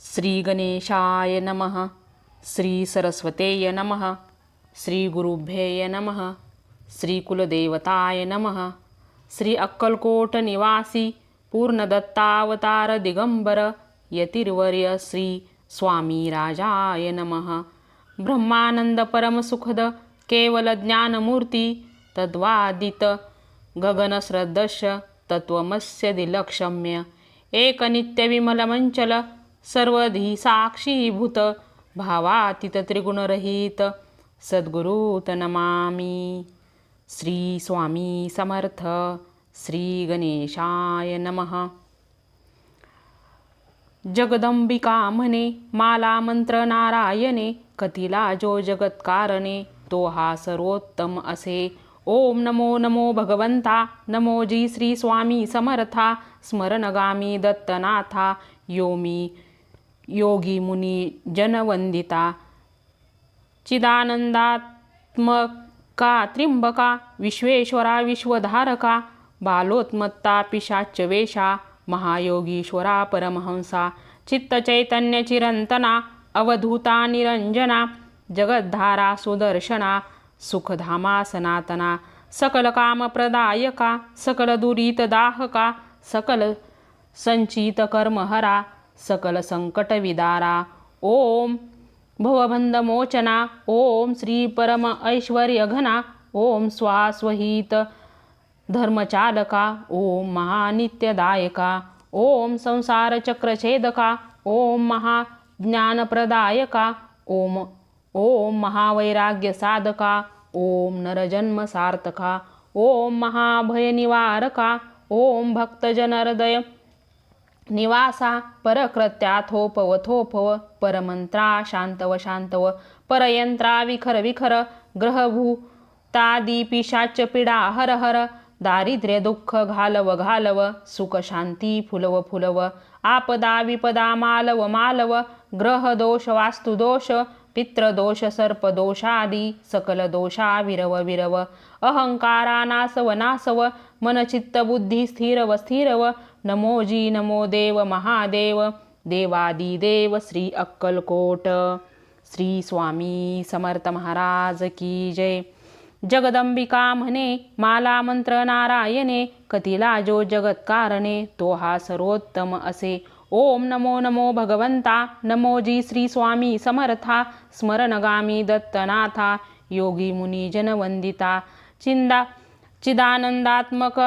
श्री गणेशाय नमः श्री सरस्वतेय नमः श्री गुरुभ्येय नमः श्री कुलदेवताय नमः श्री अक्कलकोट निवासी पूर्णदत्तावतार दिगंबर यतिर्वर्य श्री स्वामी राजाय नमः। ब्रह्मानंद परमसुखद केवल ज्ञानमूर्ती तद्वादित गगनश्रद्धश तत्त्वमस्य दिलक्षम्य एकनित्यविमलमञ्चल सर्वधी साक्षीभूत भावातीत त्रिगुणरहित सद्गुरुत नमामी श्री स्वामी समर्थ। श्री गणेशाय नमः। जगदंबिका म्हणे माला मंत्र नारायणे कथिला जो जगत्कारणे तो हा सर्वोत्तम असे। ओम नमो नमो भगवंता। नमो जी श्री स्वामी समर्था। स्मरणगामी दत्तनाथा। योमी योगी मुनी जनवंदिता। चिदानंदात्मका त्रिंबका विश्वेश्वरा विश्वधारका बालोत्मत्ता पिशाच वेशा महायोगीश्वरा परमहंसा चित्तचैतन्यचिरंतना अवधूता निरंजना जगद्धारा सुदर्शना सुखधामा सनातना सकलकामप्रदायका सकलदुरितदाहका सकल संचितकर्महरा सकल संकटविदारा ओम भवबंधमोचना ओम श्री परम ऐश्वर्यघना। ओम स्वास्वहित धर्मचालका। ओम महानित्यदायका। ओम संसारचक्रछेदका। ओम महाज्ञानप्रदायका। ओम ओम महावैराग्यसाधका। ओम नरजन्म सार्थका ओम महाभयनिवारका। ओम भक्तजनहृदय निवासा परकृत्याथोपवथोपव परमंत्रा शांतव शांतव परयंत्रा विखर विखर ग्रहभू तादिपिशाच पीडा हर हर दारिद्र्य दुःख घालव घालव सुख शांती फुलव फुलव आपदा विपदा मालव मालव ग्रह दोष वास्तुदोष पित्रदोष सर्पदोषादी सकल दोषा विरव विरव अहंकारा नासव नासव मनचित्त बुद्धी स्थिरव स्थिरव नमोजी नमो देव महादेव देवादिदेव श्री अक्कलकोट. श्री स्वामी समर्थ महाराज की जय. जगदंबिका म्हणे माला मंत्र नारायणे कथिला जो जगत्कारणे तो हा सर्वोत्तम असे. ओम नमो नमो भगवंता नमो जी श्री स्वामी समर्था स्मरणगामी दत्तनाथा योगी मुनी जनवंदिता चिंदा चिदानंदात्मक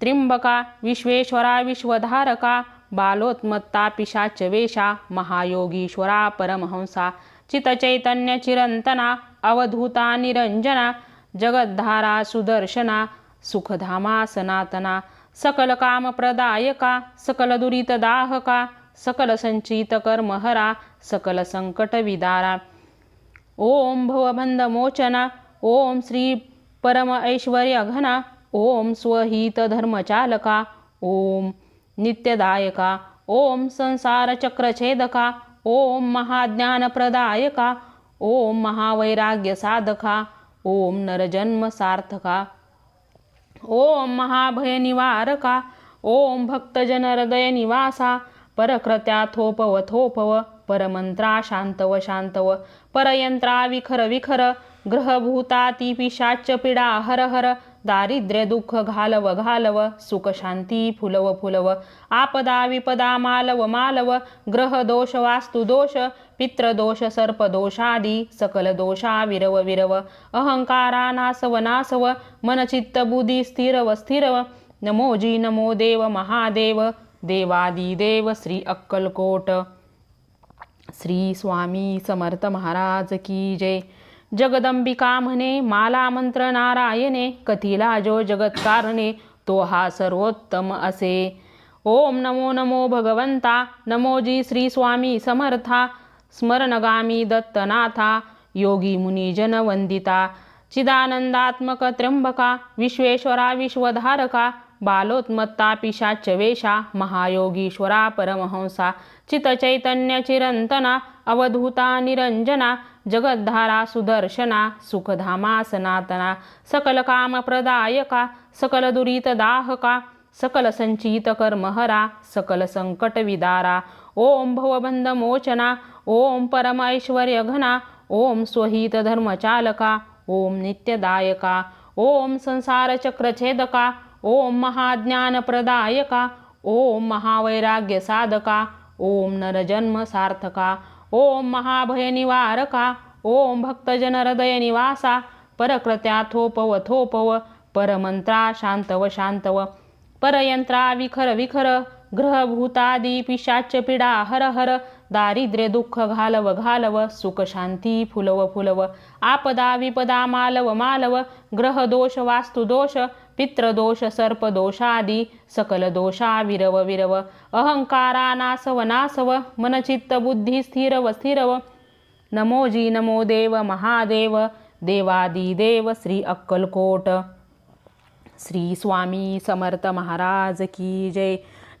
त्रिंबका विश्वेश्वरा विश्वधारका बालोत्मत्ता पिशाच वेशा महायोगीश्वरा परमहंसा चितचैतन्य चिरंतना अवधूता निरंजना जगद्धारा सुदर्शना सुखधामा सनातना सकल कामप्रदायका सकल दुरितदाहका सकल संचित कर्महरा सकल संकट विदारा। ओम भवबंधमोचना ओम श्री परम ऐश्वर्य घना ओम स्वहित धर्मचालका ओम नित्यदायका ओम संसारचक्रछेदका ओम महाज्ञानप्रदायका ओम महावैराग्यसाधका ओम नरजन्म सार्थका ओम महाभयनिवारका ओम भक्तजनहृदय निवासा परकृत्या थोपव थोपव परमंत्रा शांतव शांतव परयंत्रा विखर विखर ग्रहभूतातिपिशाच्च पीडा हर हर दारिद्र्य दुःख घालव घालव सुख शांती फुलव फुलव आपदा विपदा मालव मालव ग्रह दोष वास्तु दोष पित्रदोष सर्पदोषादी सकल दोषा विरव विरव अहंकारा नासव नासव मनचित्त बुधी स्थिरव स्थिरव नमो जी नमो देव महादेव देवादिदेव श्री अक्कलकोट श्री स्वामी समर्थ महाराज की जय जगदंबिका म्हणे माला मंत्र नारायणे कथिला जो जगत्कारणे तो हा सर्वोत्तम असे. ओम नमो नमो भगवंता नमोजी श्री स्वामी समर्था स्मरणगामी दत्तनाथा योगी मुनी जनवंदिता चिदानंदात्मक त्र्यंबका विश्वेश्वरा विश्वधारका बालोत्मत्ता पिशाच वेशा महायोगीश्वरा परमहंसा चितचैतन्य चिरंतना अवधूता निरंजना जगद्धारा सुदर्शना सुखधामा सनातना सकल कामप्रदायका सकल दुरितदाहका सकल संचित कर्महरा सकल संकट विदारा। ओम भवबंध मोचना ओम परम घना ओम स्वहित धर्मचालका ओम नित्यदायका। ओम संसार चक्रछेदका ओम महाज्ञानप्रदायका ओम महावैराग्य साधका ओम नरजन्म सार्थका। ओम महाभयनिवारका ओम भक्तजन हृदय निवासा परकृत्या थोपव थोपव परमंत्रा शांतव शांतव परयंत्रा विखर विखर ग्रहभूतादी पिशाच पीडा हर हर दारिद्र्य दुःख घालव घालव सुख शांती फुलव फुलव आपदा विपदा मालव मालव ग्रह दोष पितृदोष सर्पदोषादी सकल दोषा विरव विरव अहंकारा नासव नासव मनचित्त बुद्धी स्थिरव स्थिरव नमो जी नमो देव महादेव देवादिदेव श्री अक्कलकोट। श्री स्वामी समर्थ महाराज की जय।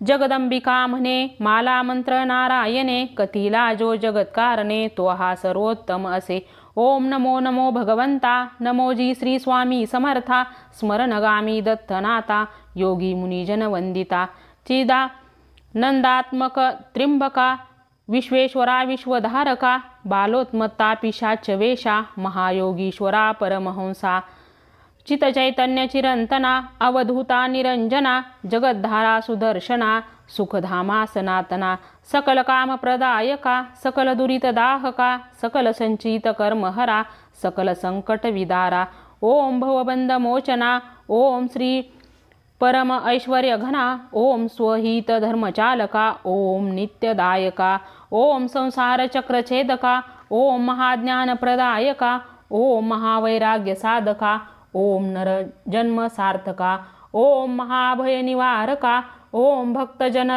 जगदंबिका म्हणे माला मंत्र नारायणे कथिला जो जगत्कारणे तो हा सर्वोत्तम असे। ओम नमो नमो भगवंता नमोजी श्री स्वामी समर्था स्मरणगामी दत्तनाथा योगी मुनिजन वंदिता चिदा नंदात्मक त्रिंबका विश्वेश्वरा विश्वधारका बालोत्मत्ता पिशाच वेशा महायोगीश्वरा परमहंसा चितचैतन्य चिरंतना अवधूता निरंजना जगद्धारा सुदर्शना सुखधामा सनातना सकल कामप्रदायका सकल दुरितदाहका सकल संचित कर्महरा सकल संकट विदारा। ओम भवबंद मोचना ओम श्री परम ऐश्वर्य घना ओम स्वहित धर्मचालका ओम नित्यदायका। ओम संसार चक्रछेदका ओम महाज्ञानप्रदायका ओम महावैराग्य साधका ओम नर जन्म सार्थका। ओम महाभय निवारका ओम भक्तजन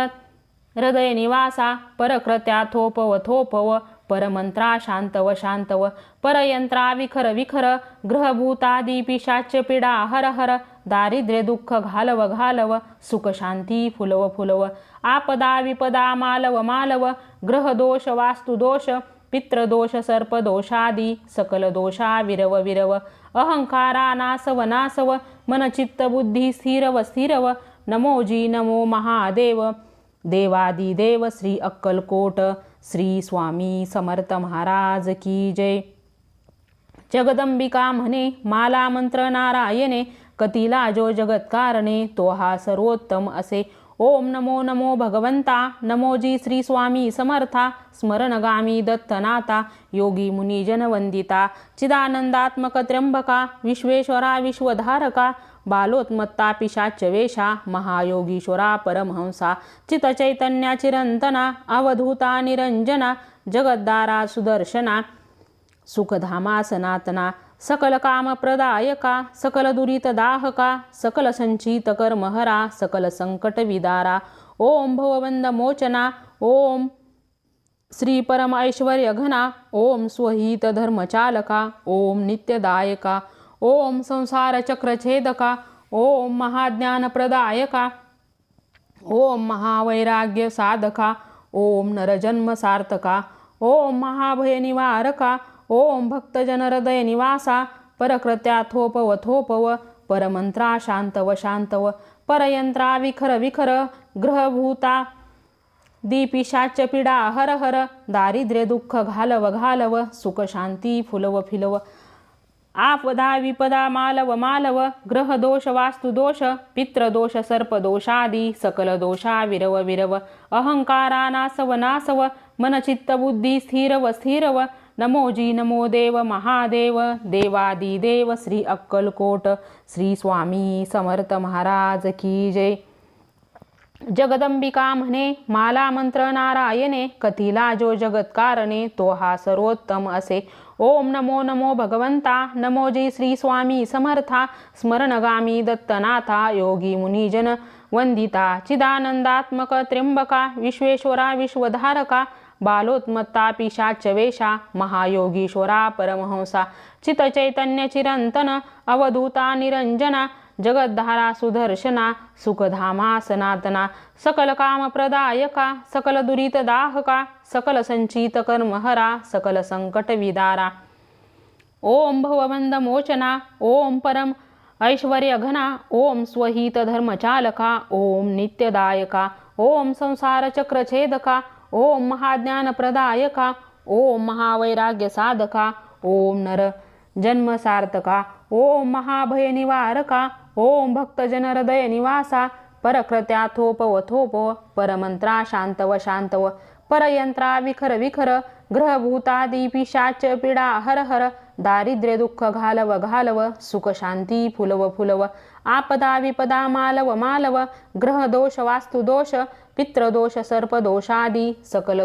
हृदय निवासा परकृत्या थोपव थोपव परमंत्रा शांतव शांतव परयंत्रा विखर विखर ग्रहभूतादिपिशाच्य पिडा हर हर दारिद्र्य दुःख घालव घालव सुख शांती फुलव फुलव आपदा विपदा मालव मालव ग्रहदोष वास्तुदोष पितृदोष सर्पदोषादी सकल दोषा विरव विरव अहंकारा नासव नासव मनचित्त बुद्धी स्थिरव स्थिरव नमोजी नमो महादेव देवादिदेव श्री अक्कलकोट श्री स्वामी समर्थ महाराज की जय। जगदंबिका म्हणे माला मंत्र नारायणे कतिला जो जगत्कारणे तो हा सर्वोत्तम असे ओम नमो नमो भगवंता नमोजी श्री स्वामी समर्था स्मरणगामी दत्तनाथा योगी मुनिजन वंदिता चिदानंदात्मक त्र्यंबका विश्वेश्वरा विश्वधारका बालोत्मत्ता पिशाच वेशा महायोगीश्वरा परमहंसा चितचैतन्या चिरंतना अवधूता निरंजना जगद्दारा सुदर्शना सुखधामा सनातना सकल कामप्रदायका सकल दुरितदाहका सकल संचित कर्महरा सकल संकट विदारा? ओम भवबंध मोचना? ओम श्री परम ऐश्वर्य घना? ओम स्वहित धर्मचालका ओम नित्यदायका? ओम संसार चक्रछेदका ओम महाज्ञानप्रदायका ओम महावैराग्य साधका? ओम नरजन्म सार्थका? ओम महाभय निवारका? ओम भक्तजन हृदय निवासा परकृत्या थोपव थोपव परमंत्रा शांतव शांतव परयंत्रा विखर विखर ग्रहभूता दीपिशाच पीडा हर हर दारिद्र्य दुःख घालव घालव सुख शांती फुलव फिलव आपदा विपदा मालव मालव ग्रह दोष वास्तु दोष पित्रदोष सर्पदोषादी सकल दोषा विरव विरव अहंकारा नासव नासव मनचित्त बुद्धी स्थिरव स्थिरव नमो जी नमो देव महादेव देवादिदेव श्री अक्कलकोट श्री स्वामी समर्थ महाराज की जय. जगदंबिका म्हणे माला मंत्र नारायणे कथिला जो जगत्कारणे तो हा सर्वोत्तम असे. ओम नमो नमो भगवंता नमो जी श्री स्वामी समर्था स्मरणगामी दत्तनाथा योगी मुनिजन वंदिता चिदानंदात्मक त्र्यंबका विश्वेश्वरा विश्वधारका बालोत्मत्ता पिशाच वेशा महायोगीश्वरा परमहंसा चितचैतन्य चिरंतन अवधूता निरंजना जगद्धारा सुदर्शना सुखधामा सनातना सकल कामप्रदायका सकल दुरितदाहका सकल संचित कर्महरा सकल संकट विदारा। ओम भवबंध मोचना ओम परम ऐश्वर्यघना ओम स्वहित धर्मचालका ओम नित्यदायका ओम संसार चक्रछेदका ओम महाज्ञानप्रदायका ओम महावैराग्य साधका ओम नर जन्म सार्थका ओम महाभय निवारका ओम भक्तजन हृदय निवासा परकृत्या थोपव थोपव परमंत्रा शांतव शांतव परयंत्रा विखर विखर ग्रहभूतादी पिशाच पीडा हर हर दारिद्र्य दुःख घालव घालव सुख शांती फुलव फुलव आपदा विपदा मालव मालव ग्रह दोष वास्तु दोष पित्रदोष सर्पदोषादी सकल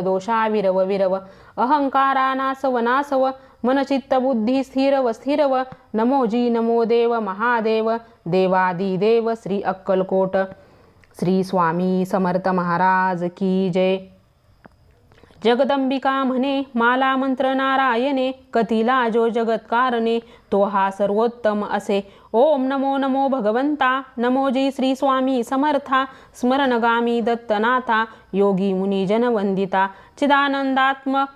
विरव विरव अहंकारा नासव नासव मनचित्त बुद्धी स्थिरव स्थिरव नमो जी नमो देव महादेव देवादिदेव श्री अक्कलकोट श्री स्वामी समर्थ महाराज की जय। जगदंबिका म्हणे माला मंत्र नारायणे कथिला जो जगत्कारणे तो हा सर्वोत्तम असे. ओम नमो नमो भगवंता नमो जी श्री स्वामी समर्था स्मरणगामी दत्तनाथा योगी मुनी जनवंदिता चिदानंदात्मक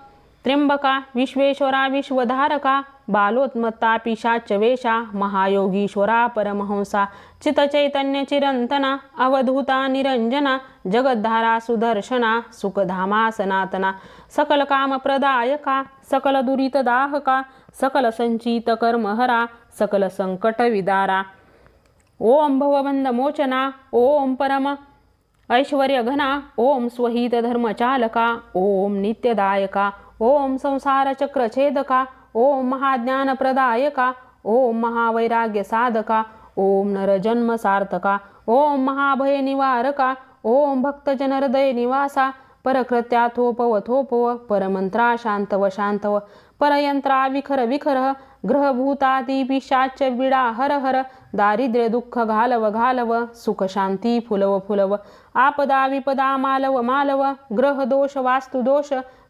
त्र्यंबका विश्वेश्वरा विश्वधारका बालोत्मत्ता पिशाच वेशा महायोगीश्वरा परमहंसा चितचैतन्य चिरंतना अवधूता निरंजना जगद्धारा सुदर्शना सुखधामा सनातना सकल कामप्रदायका सकल दुरितदाहका सकल संचित कर्महरा सकल संकट विदारा। ओम भवबंध मोचना ओम परम ऐश्वर्य घना ओम स्वहित धर्मचालका ओम नित्यदायका ओम संसार चक्रछेदका ओम महाज्ञानप्रदायका ओम महावैराग्य साधका ओम नरजन्म सार्थका ओम महाभय निवारका ओम भक्तजन हृदय निवासा परकृत्या थोपव थोपव परमंत्रा शांतव शांतव परयंत्रा विखर विखर ग्रहभूतादिपिशाच विडा हर हर दारिद्र्य दुःख घालव घालव सुख शांती फुलव फुलव आपदा विपदा मालव मालव ग्रह दोष वास्तु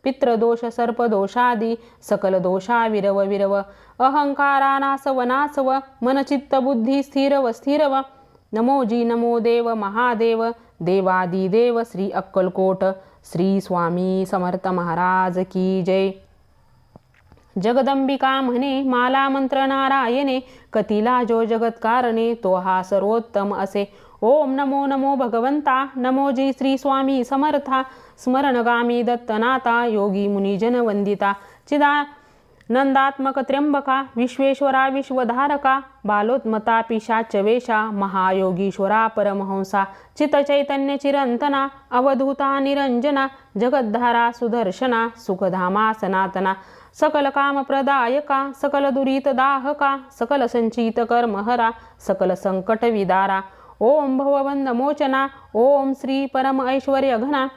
दोष सर्पदोषादी सकल दोषा विरव विरव। अहंकारा नासव नासव मनचित्त बुद्धी स्थिरव स्थिरव। नमो जी नमो देव महादेव देवादिदेव श्री अक्कलकोट श्री स्वामी समर्थ महाराज की जय। जगदंबिका म्हणे माला मंत्र नारायणे कतिला जो जगत्कारणे तो हा सर्वोत्तम असे। ओम नमो नमो भगवंता नमो जी श्री स्वामी समर्था स्मरणगामी दत्तनाथा योगी मुनिजन वंदिता चिदा नंदात्मक त्र्यंबका विश्वेश्वरा विश्वधारका बालोत्मता पिशाच वेशा महायोगीश्वरा परमहंसा चितचैतन्य चिरंतना अवधूता निरंजना जगद्धारा सुदर्शना सुखधामा सनातना सकल कामप्रदायका सकल सकलसङ्कटविदारा ओम भवबंध नमोचना ओम श्री परम ऐश्वर्य घना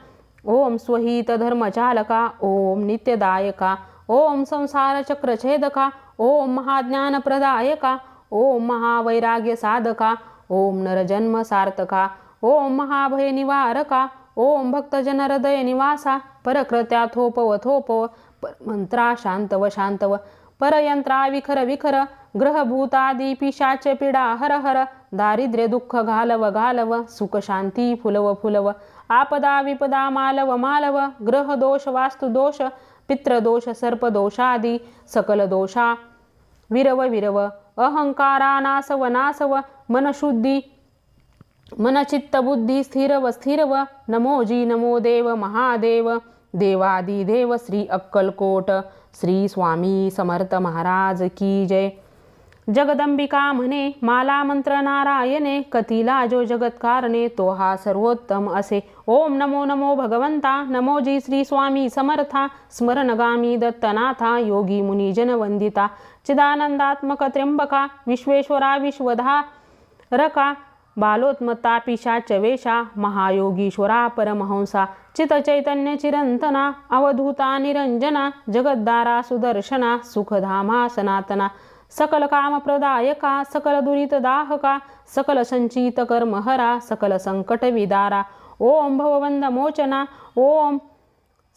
ओम स्वहित धर्मचालका ओम नित्यदायका ओम संसार चक्रछेदका ओम महाज्ञानप्रदायका ओम महावैराग्य साधका ओम नरजन्म सार्थका ओम महाभय निवारका ओम भक्तजन हृदय निवासा परकृत्या थोपव थोपव मंत्रा शांतव शांतव परयंत्रा विखर विखर ग्रहभूतादी पिशाच पीडा हर हर दारिद्र्य दुःख घालव घालव सुख शांती फुलव फुलव आपदा विपदा मालव मालव ग्रह दोष वास्तु दोष पित्रदोष सर्पदोषादी सकल दोषा विरव विरव अहंकारा नासव नासव मनशुद्धी मनचित्त बुद्धी स्थिरव स्थिरव नमो जी नमो देव महादेव देवादिदेव श्री अक्कलकोट श्री स्वामी समर्थ महाराज की जय. जगदंबिका म्हणे माला मंत्र नारायणे कथिला जो जगत्कारणे तो हा सर्वोत्तम असे. ओम नमो नमो भगवंता नमो जी श्री स्वामी समर्था स्मरणगामी दत्तनाथा योगी मुनिजन वंदिता चिदानंदात्मक त्र्यंबका विश्वेश्वरा विश्वधा रका बालोत्मता पिशाच वेशा महायोगीश्वरा परमहंसा चितचैतन्य चिरंतना अवधूता निरंजना जगद्दारा सुदर्शना सुखधामा सनातना सकल कामप्रदायका सकल दुरितदाहका सकल संचित कर्महरा सकल संकट विदारा। ओम भवबंध मोचना ओम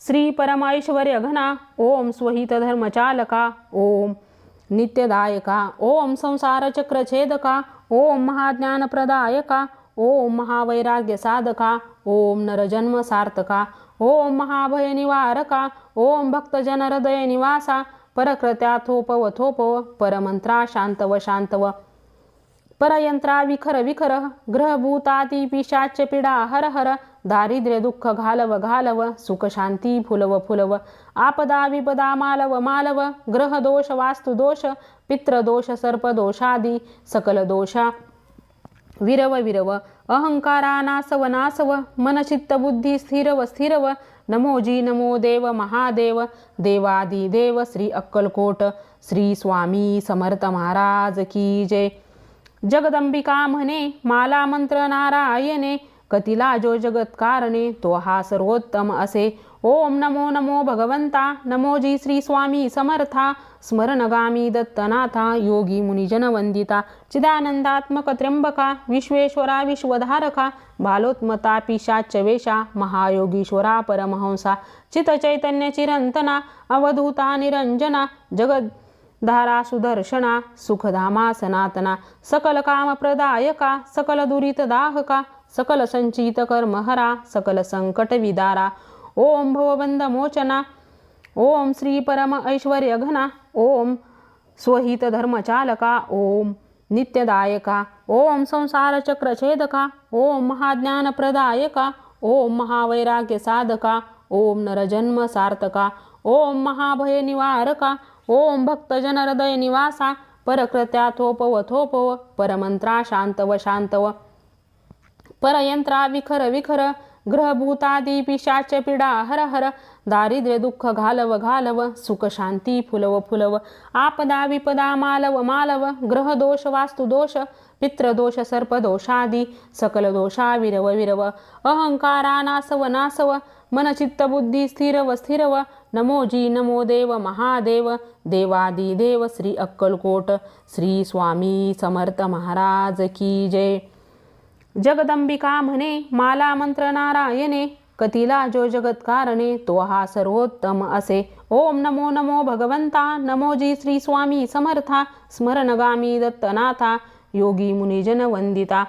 श्री परमैश्वर्य घना ओम स्वहित धर्मचालका ओम नित्यदायका ओम संसारचक्रछेदका ओम महाज्ञानप्रदायका ओम महावैराग्य साधका ओम नरजन्म सार्थका ओम महाभय निवारका ओम भक्तजन हृदय निवासा परकृत्या थोपव थोपव परमंत्रा शांतव शांतव परयंत्रा विखर विखर ग्रहभूताती पिशाच पिडा हर हर दारिद्र्य दुःख घालव घालव सुख शांती फुलव फुलव आपदा विपदा मालव मालव ग्रह दोष वास्तु दोष पित्रदोष सर्पदोषादी सकल दोषा विरव विरव अहंकारा नासव नासव मनचित्त बुद्धी स्थिरव स्थिरव नमोजी नमो देव महादेव देवादी देव श्री अक्कलकोट श्री स्वामी समर्थ महाराज की जय। जगदंबिका म्हणे माला मंत्र नारायणे कतिला जो जगत कारणे तो हा सर्वोत्तम असे. ओम नमो नमो भगवंता नमोजी श्री स्वामी समर्था स्मरणगामी दत्तनाथा योगी मुनिजन वंदिता चिदानंदात्मक त्र्यंबका विश्वेश्वरा विश्वधारका बालोत्मता पिशाच वेशा महायोगीश्वरा परमहंसा चितचैतन्य चिरंतना अवधूता निरंजना जगद धारा सुदर्शना सुखधामा सनातना सकल कामप्रदायका सकल दुरित दाहका सकल संचित कर्महरा सकल संकट विदारा। ओम भवबंध मोचना ओम श्री परम ऐश्वर्य घना ओम स्वहित धर्मचालका ओम नित्यदायका ओम संसार चक्र छेदका ओम महाज्ञानप्रदायका ओम महावैराग्य साधका ओम नरजन्म सार्थका ओम महाभय निवारका ओम भक्तजन हृदय निवासा परकृत्या थोपव थोपव परमंत्रा शांतव शांतव. परयंत्रा विखर विखर ग्रहभूतादी पिशाच पिडा हर हर दारिद्र्य दुःख घालव घालव सुख शांती फुलव फुलव. आपदा विपदा मालव मालव ग्रह दोष वास्तु दोष पित्रदोष सर्पदोषादी सकल दोषा विरव विरव अहंकारा नासव नासव मनचित्त बुद्धी स्थिरव स्थिरव नमोजी नमो देव महादेव देवादी देव श्री अक्कलकोट श्री स्वामी समर्थ महाराज की जय। जगदंबिका म्हणे माला मंत्र नारायणे कतिला जो जगत कारणे तो हा सर्वोत्तम असे। ओम नमो नमो भगवंता नमोजी श्री स्वामी समर्था स्मरणगामी दत्तनाथा योगी मुनिजन वंदिता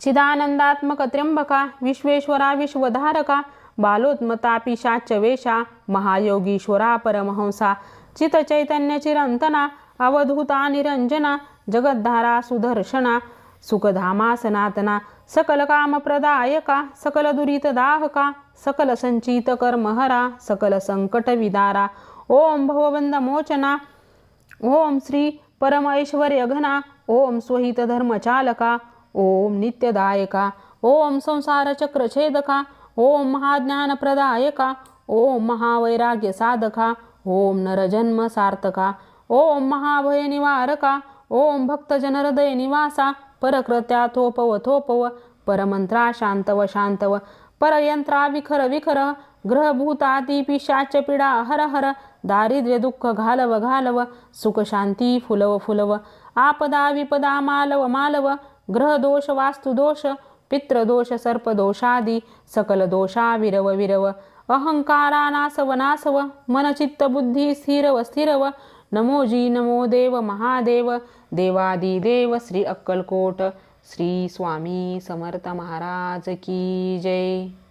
चिदानंदात्मक त्र्यंबका विश्वेश्वरा विश्वधारका बालोत्मता पिशाच वेशा महायोगीश्वरा परमहंसा चितचैतन्य चिरंतना अवधूता निरंजना जगद्धारा सुदर्शना सुखधामा सनातना सकल कामप्रदायका सकल दुरितदाहका सकल संचित कर्महरा सकल संकट विदारा। ओम मोचना ओम श्री परमैश्वर्य घना ओम स्वहित धर्मचालका ओम नित्यदायका ओम संसार चक्र छेदका ओम महाज्ञानप्रदायका ओम महावैराग्य साधका ओम नरजन्म सार्थका ओम महाभय निवारका ओम भक्तजन हृदय निवासा परकृत्या थोपव थोपव परमंत्रा शांतव शांतव परयंत्रा विखर विखर ग्रहभूतादिपिशाच पिडा हर हर दारिद्र्य दुःख घालव घालव सुखशांती फुलव फुलव आपदा विपदा मालव मालव ग्रहदोष वास्तुदोष पित्रदोष सर्पदोषादी सकल दोषा विरव विरव अहंकारा नासव नासव मनचित्त बुद्धी स्थिरव स्थिरव नमोजी नमो देव महादेव देवादी देव श्री अक्कलकोट श्री स्वामी समर्थ महाराज की जय